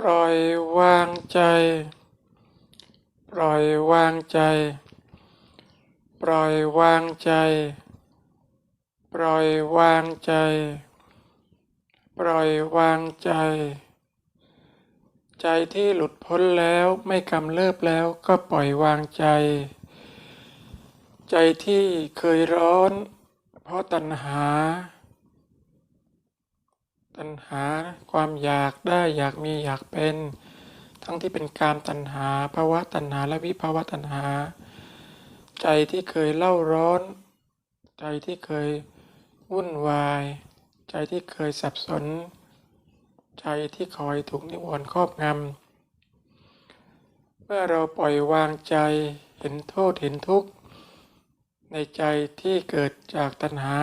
ปล่อยวางใจ ปล่อยวางใจ ปล่อยวางใจ ปล่อยวางใจ ปล่อยวางใจ ใจที่หลุดพ้นแล้วไม่กำเริบแล้วก็ปล่อยวางใจ ใจที่เคยร้อน เพราะตัณหา ตัณหา ความอยากได้อยากมีอยากเป็น ทั้งที่เป็นกามตัณหาภาวะตัณหาและวิภาวะตัณหา ใจที่เคยเล่าร้อน ใจที่เคยวุ่นวาย ใจที่เคยสับสน ใจที่คอยถูกนิวรณ์ครอบงำเมื่อเราปล่อยวางใจเห็นโทษเห็นทุกข์ ในใจที่เกิดจากตัณหา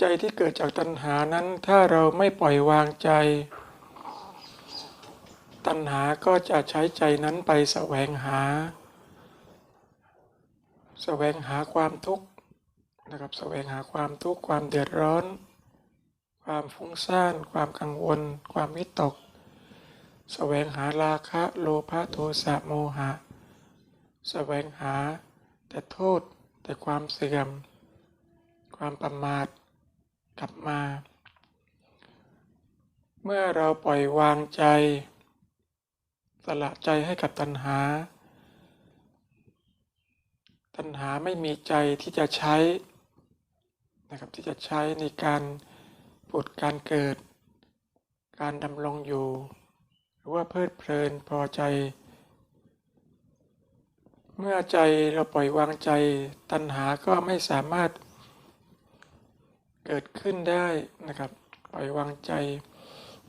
ใจที่เกิดจากตัณหานั้นถ้าเราไม่ปล่อยวางใจ ตัณหาก็จะใช้ใจนั้นไปแสวงหา แสวงหาความทุกข์นะครับแสวงหาความทุกข์ความเดือดร้อน ความฟุ้งซ่าน ความกังวล ความวิตก แสวงหาราคะโลภะโทสะโมหะ แสวงหาแต่โทษแต่ความเสื่อม ความประมาท กลับมา เมื่อเราปล่อยวางใจ สละใจให้กับตัณหา ตัณหาไม่มีใจที่จะใช้นะครับที่จะใช้ในการผุดการเกิด การดำรงอยู่ หรือว่าเพลิดเพลินพอใจ เมื่อใจเราปล่อยวางใจตัณหาก็ไม่สามารถ เกิดขึ้นได้นะครับ ปล่อยวางใจ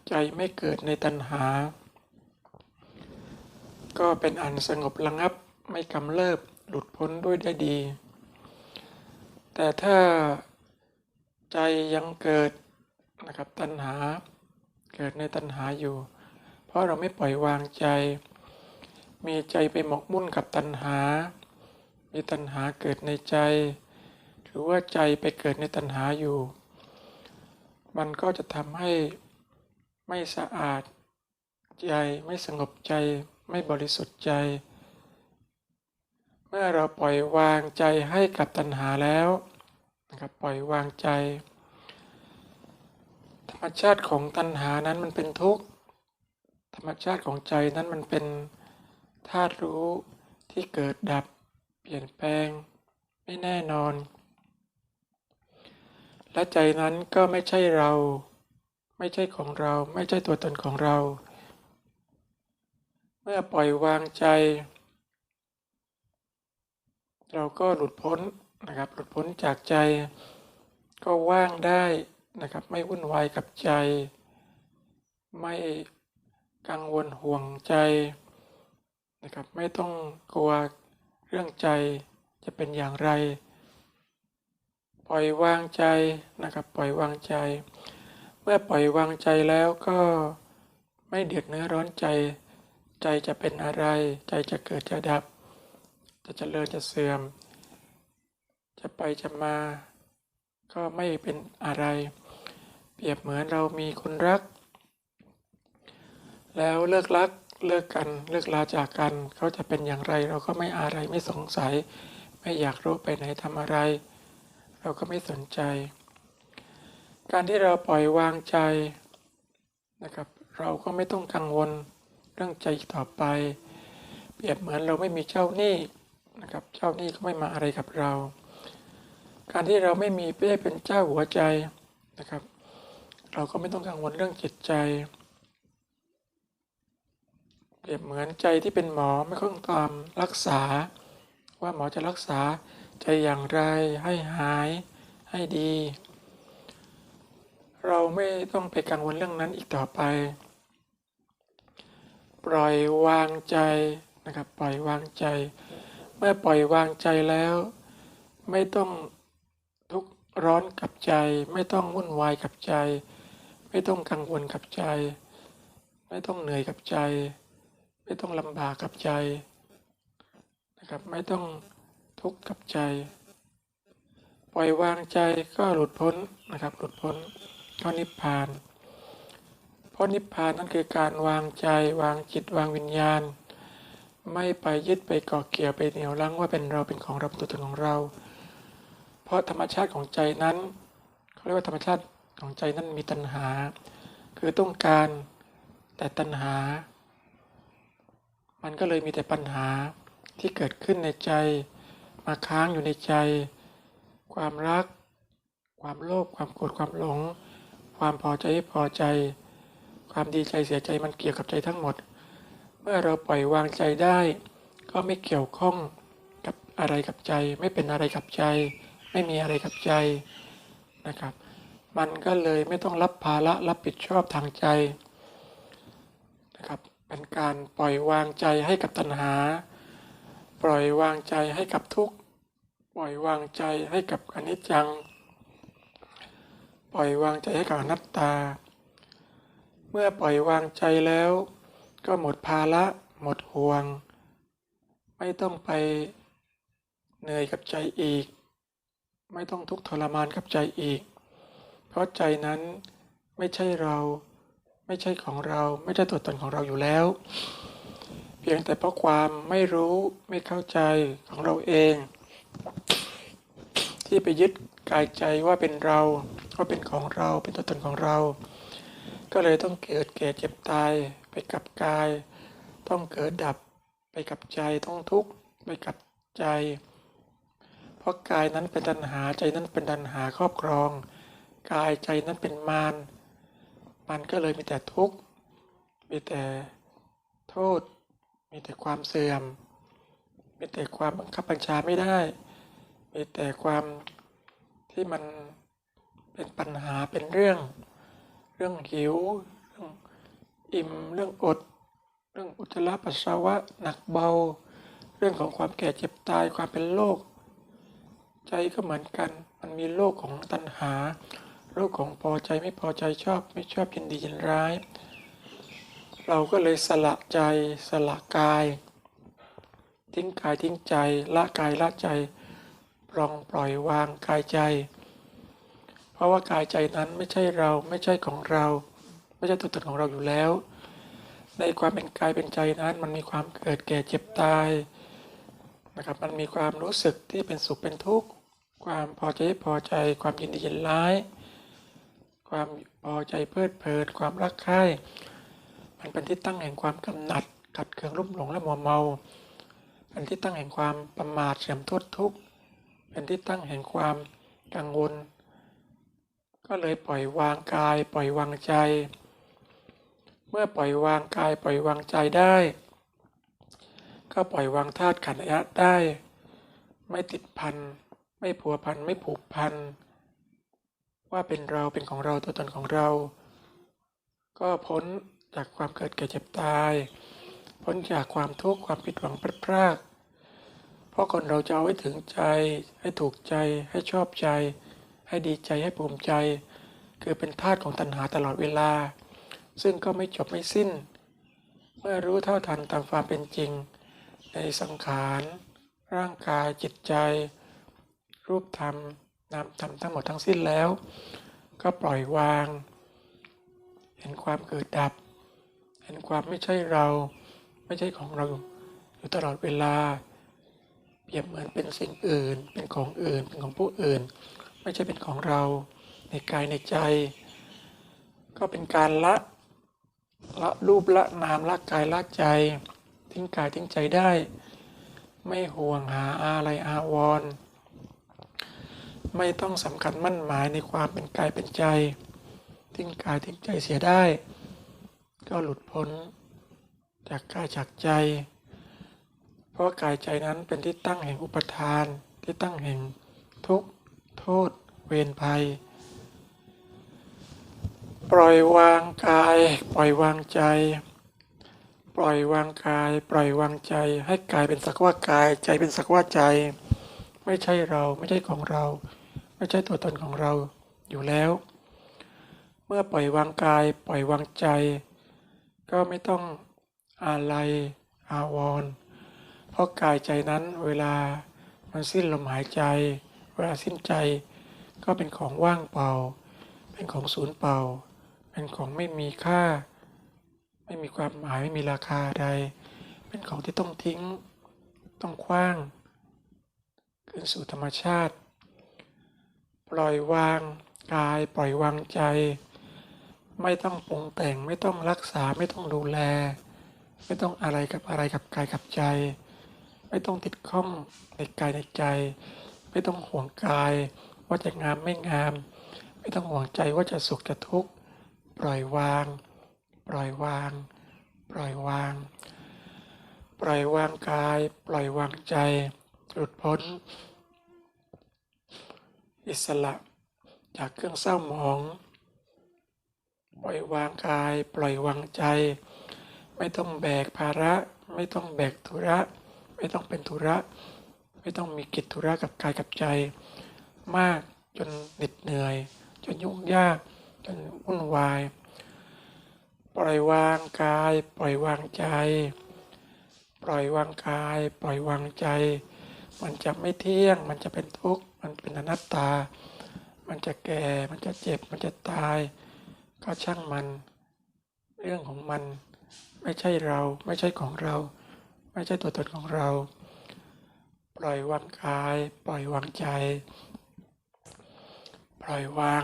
ใจไม่เกิดในตัณหา ก็เป็นอันสงบระงับไม่กำเริบหลุดพ้นด้วยได้ดี แต่ถ้าใจยังเกิดนะครับตัณหา เกิดในตัณหาอยู่ เพราะเราไม่ปล่อยวางใจ มีใจไปหมกมุ่นกับตัณหา มีตัณหาเกิดในใจ รือว่าใจไปเกิดในตัณหาอยู่ มันก็จะทำให้ไม่สะอาดใจไม่สงบใจไม่บริสุทธิ์ใจ เมื่อเราปล่อยวางใจให้กับตัณหาแล้วนะครับปล่อยวางใจ ธรรมชาติของตัณหานั้นมันเป็นทุกข์ธรรมชาติของใจนั้นมันเป็นธาตุรู้ที่เกิดดับเปลี่ยนแปลง ไม่แน่นอน และใจนั้นก็ไม่ใช่เรา ไม่ใช่ของเรา ไม่ใช่ตัวตนของเรา เมื่อปล่อยวางใจ เราก็หลุดพ้นนะครับ หลุดพ้นจากใจ ก็ว่างได้นะครับ ไม่วุ่นวายกับใจ ไม่กังวลห่วงใจนะครับ ไม่ต้องกลัวเรื่องใจจะเป็นอย่างไร ปล่อยวางใจนะครับ ปล่อยวางใจ เมื่อปล่อยวางใจแล้วก็ไม่เดือดเนื้อร้อนใจ ใจจะเป็นอะไร ใจจะเกิดจะดับ จะเจริญจะเสื่อม จะไปจะมา ก็ไม่เป็นอะไร เปรียบเหมือนเรามีคนรัก แล้วเลิกรักเลิกกันเลิกลาจากกันเขาจะเป็นอย่างไร เราก็ไม่อะไรไม่สงสัย ไม่อยากรู้ไปไหนทำอะไร เราก็ไม่สนใจ การที่เราปล่อยวางใจนะครับ เราก็ไม่ต้องกังวลเรื่องใจต่อไป เปรียบเหมือนเราไม่มีเจ้าหนี้นะครับ เจ้าหนี้ก็ไม่มาอะไรกับเรา การที่เราไม่มีไม่ได้เป็นเจ้าหัวใจนะครับ เราก็ไม่ต้องกังวลเรื่องจิตใจ เปรียบเหมือนใจที่เป็นหมอไม่ต้องตามรักษาว่าหมอจะรักษา ใจอย่างไรให้หายให้ดี เราไม่ต้องไปกังวลเรื่องนั้นอีกต่อไป ปล่อยวางใจนะครับปล่อยวางใจ เมื่อปล่อยวางใจแล้ว ไม่ต้องทุกข์ร้อนกับใจ ไม่ต้องวุ่นวายกับใจ ไม่ต้องกังวลกับใจ ไม่ต้องเหนื่อยกับใจ ไม่ต้องลำบากกับใจนะครับไม่ต้อง ทุกข์กับใจ ปล่อยวางใจก็หลุดพ้นนะครับ หลุดพ้นก็นิพพาน เพราะนิพพานนั้นคือการวางใจวางจิตวางวิญญาณ ไม่ไปยึดไปเกาะเกี่ยวไปเหนี่ยวรั้งว่าเป็นเราเป็นของเราเป็นตัวตนของเรา เพราะธรรมชาติของใจนั้นเขาเรียกว่าธรรมชาติของใจนั้นมีตัณหา คือต้องการแต่ตัณหา มันก็เลยมีแต่ปัญหาที่เกิดขึ้นในใจ มาค้างอยู่ในใจ ความรัก ความโลภความโกรธความหลง ความพอใจพอใจ ความดีใจเสียใจมันเกี่ยวกับใจทั้งหมด เมื่อเราปล่อยวางใจได้ ก็ไม่เกี่ยวข้องกับอะไรกับใจ ไม่เป็นอะไรกับใจ ไม่มีอะไรกับใจนะครับ มันก็เลยไม่ต้องรับภาระรับผิดชอบทางใจนะครับเป็นการปล่อยวางใจให้กับตัณหา ปล่อยวางใจให้กับทุกข์ ปล่อยวางใจให้กับอนิจจัง ปล่อยวางใจให้กับอนัตตา เมื่อปล่อยวางใจแล้ว ก็หมดภาระหมดห่วง ไม่ต้องไปเหนื่อยกับใจอีก ไม่ต้องทุกข์ทรมานกับใจอีก เพราะใจนั้นไม่ใช่เราไม่ใช่ของเราไม่ใช่ตัวตนของเราอยู่แล้ว เพียงแต่เพราะความไม่รู้ไม่เข้าใจของเราเอง ที่ไปยึดกายใจว่าเป็นเราว่าเป็นของเราเป็นตัวตนของเรา ก็เลยต้องเกิดแก่เจ็บตายไปกับกาย ต้องเกิดดับไปกับใจต้องทุกข์ไปกับใจ เพราะกายนั้นเป็นตัณหาใจนั้นเป็นตัณหาครอบครอง กายใจนั้นเป็นมารมันก็เลยมีแต่ทุกข์มีแต่โทษ มีแต่ความเสื่อม มีแต่ความบังคับบัญชาไม่ได้ มีแต่ความที่มันเป็นปัญหาเป็นเรื่อง เรื่องหิว เรื่องอิ่ม เรื่องอด เรื่องอุจจาระปัสสาวะหนักเบา เรื่องของความแก่เจ็บตายความเป็นโรคใจก็เหมือนกัน มันมีโรคของตัณหาโรคของพอใจไม่พอใจชอบไม่ชอบยินดียินร้าย เราก็เลยสละใจสละกาย ทิ้งกายทิ้งใจ ละกายละใจปลองปล่อยวางกายใจ เพราะว่ากายใจนั้นไม่ใช่เราไม่ใช่ของเรา ไม่ใช่ตัวตนของเราอยู่แล้ว ในความเป็นกายเป็นใจนั้น มันมีความเกิดแก่เจ็บตายนะครับมันมีความรู้สึกที่เป็นสุขเป็นทุกข์ความพอใจพอใจ ความยินดียินร้าย ความพอใจเพลิดเพลินความรักใคร่มันเป็นที่ตั้งแห่งความกำหนัดขัดเคืองรุ่มหลงและมัวเมา เป็นที่ตั้งแห่งความประมาทเสื่อมโทษทุกข์ เป็นที่ตั้งแห่งความกังวล ก็เลยปล่อยวางกาย ปล่อยวางใจ เมื่อปล่อยวางกายปล่อยวางใจได้ ก็ปล่อยวางธาตุขันธ์ยะได้ ไม่ติดพัน ไม่ผัวพัน ไม่ผูกพัน ว่าเป็นเราเป็นของเราตัวตนของเรา ก็พ้นจากความเกิดแก่เจ็บตาย พ้นจากความทุกข์ความผิดหวังพลาดพลาด ราะคนเราจะเอาให้ถึงใจ ให้ถูกใจ ให้ชอบใจ ให้ดีใจให้ภูมิใจ คือเป็นธาตุของตัณหาตลอดเวลา ซึ่งก็ไม่จบไม่สิ้น เมื่อรู้เท่าทันตามความเป็นจริง ในสังขาร ร่างกายจิตใจ รูปธรรมนามธรรมทั้งหมดทั้งสิ้นแล้ว ก็ปล่อยวาง เห็นความเกิดดับ เห็นความไม่ใช่เรา ไม่ใช่ของเราอยู่ตลอดเวลา เปรียบเหมือนเป็นสิ่งอื่น เป็นของอื่น เป็นของผู้อื่น ไม่ใช่เป็นของเราในกายในใจ ก็เป็นการละละรูปละนามละกายละใจ ทิ้งกายทิ้งใจได้ ไม่ห่วงหาอะไรอาวรณ์ไม่ต้องสำคัญมั่นหมายในความเป็นกายเป็นใจ ทิ้งกายทิ้งใจเสียได้ ก็หลุดพ้นจากกายจากใจ เพราะกายใจนั้นเป็นที่ตั้งแห่งอุปทาน ที่ตั้งแห่งทุกข์โทษ เวรภัย ปล่อยวางกาย ปล่อยวางใจ ปล่อยวางกาย ปล่อยวางใจ ให้กายเป็นสักว่ากาย ใจเป็นสักว่าใจ ไม่ใช่เราไม่ใช่ของเรา ไม่ใช่ตัวตนของเราอยู่แล้ว เมื่อปล่อยวางกาย ปล่อยวางใจ ก็ไม่ต้องอะไรอาวรณ์ ราะกายใจนั้นเวลามันสิ้นลมหายใจ เวลาสิ้นใจ ก็เป็นของว่างเปล่า เป็นของศูนย์เปล่า เป็นของไม่มีค่า ไม่มีความหมายไม่มีราคาใด เป็นของที่ต้องทิ้ง ต้องคว้างคืนสู่ธรรมชาติ ปล่อยวางกายปล่อยวางใจ ไม่ต้องปรุงแต่งไม่ต้องรักษาไม่ต้องดูแล ไม่ต้องอะไรกับอะไรกับกายกับใจ ไม่ต้องติดข้องในกายในใจ ไม่ต้องห่วงกาย ว่าจะงามไม่งาม ไม่ต้องห่วงใจว่าจะสุขจะทุกข์ปล่อยวาง ปล่อยวาง ปล่อยวาง ปล่อยวางกาย ปล่อยวางใจ หลุดพ้น อิสระจากเครื่องเศร้าหมอง ปล่อยวางกาย ปล่อยวางใจ ไม่ต้องแบกภาระ ไม่ต้องแบกธุระ ไม่ต้องเป็นธุระ ไม่ต้องมีกิจธุระกับกายกับใจ มากจนเหน็ดเหนื่อย จนยุ่งยาก จนวุ่นวาย ปล่อยวางกาย ปล่อยวางใจ ปล่อยวางกาย ปล่อยวางใจ มันจะไม่เที่ยง มันจะเป็นทุกข์ มันเป็นอนัตตา มันจะแก่ มันจะเจ็บ มันจะตาย ก็ช่างมัน เรื่องของมันไม่ใช่เราไม่ใช่ของเรา ไม่ใช่ตัวตนของเรา ปล่อยวางกาย ปล่อยวางใจ ปล่อยวาง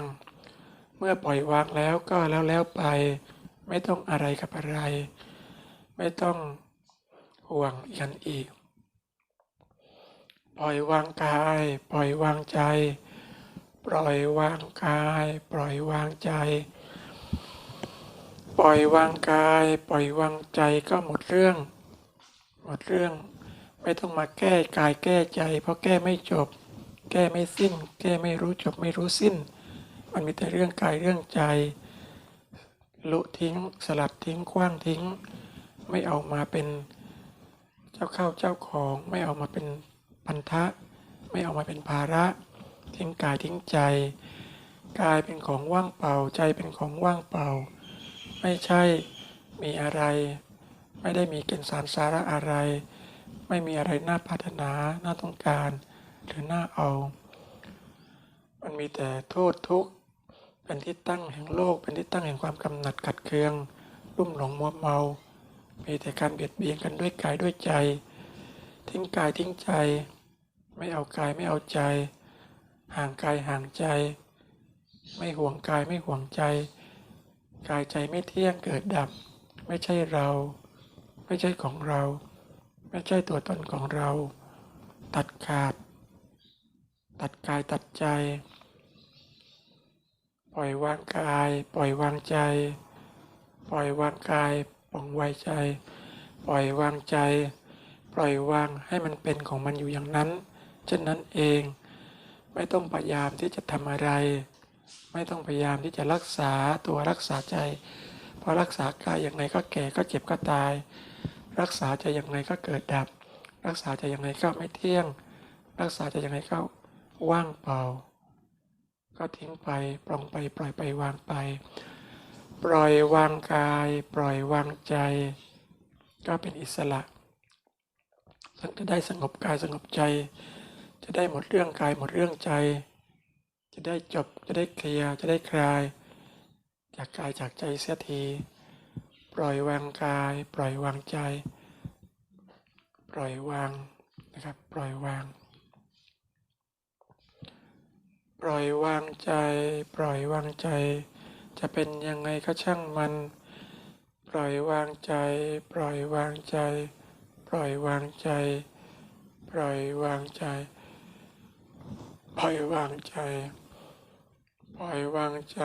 เมื่อปล่อยวางแล้วก็แล้วแล้วไป ไม่ต้องอะไรกับอะไร ไม่ต้องห่วงกันอีก ปล่อยวางกาย ปล่อยวางใจ ปล่อยวางกาย ปล่อยวางใจปล่อยวางกาย ปล่อยวางใจก็หมดเรื่อง หมดเรื่อง ไม่ต้องมาแก้กายแก้ใจ เพราะแก้ไม่จบ แก้ไม่สิ้น แก้ไม่รู้จบไม่รู้สิ้น มันมีแต่เรื่องกายเรื่องใจลุทิ้ง สลัดทิ้งคว้างทิ้ง ไม่เอามาเป็นเจ้าเข้าเจ้าของ ไม่เอามาเป็นพันธะ ไม่เอามาเป็นภาระ ทิ้งกายทิ้งใจกายเป็นของว่างเปล่าใจเป็นของว่างเปล่า ไม่ใช่มีอะไร ไม่ได้มีเกณฑ์สารสาระอะไร ไม่มีอะไรน่าปรารถนา น่าต้องการ หรือน่าเอา มันมีแต่โทษทุกข์ เป็นที่ตั้งแห่งโลก เป็นที่ตั้งแห่งความกำหนัดขัดเคือง รุ่มหลงมัวเมา มีแต่การเบียดเบียนกันด้วยกายด้วยใจ ทิ้งกายทิ้งใจ ไม่เอากายไม่เอาใจ ห่างกายห่างใจ ไม่ห่วงกายไม่ห่วงใจ กายใจไม่เที่ยงเกิดดับ ไม่ใช่เรา ไม่ใช่ของเรา ไม่ใช่ตัวตนของเรา ตัดขาด ตัดกายตัดใจ ปล่อยวางกาย ปล่อยวางใจ ปล่อยวางกายปล่องไวใจ ปล่อยวางใจ ปล่อยวางให้มันเป็นของมันอยู่อย่างนั้น เช่นนั้นเอง ไม่ต้องพยายามที่จะทำอะไร ไม่ต้องพยายามที่จะรักษาตัวรักษาใจเพราะรักษากายอย่างไรก็แก่ก็เจ็บก็ตาย รักษาใจอย่างไรก็เกิดดับ รักษาใจอย่างไรก็ไม่เที่ยง รักษาใจอย่างไรก็ว่างเปล่า ก็ทิ้งไปปล่องไปปล่อยไปวางไป ปล่อยวางกาย ปล่อยวางใจ ก็เป็นอิสระจะได้สงบกายสงบใจ จะได้หมดเรื่องกายหมดเรื่องใจ จะได้จบจะได้เคลียร์จะได้คลาย จากกายจากใจเสียที ปล่อยวางกาย ปล่อยวางใจ ปล่อยวางนะครับ ปล่อยวาง ปล่อยวางใจ ปล่อยวางใจ จะเป็นยังไงก็ช่างมัน ปล่อยวางใจ ปล่อยวางใจ ปล่อยวางใจ ปล่อยวางใจ ปล่อยวางใจ ปล่อยวางใจ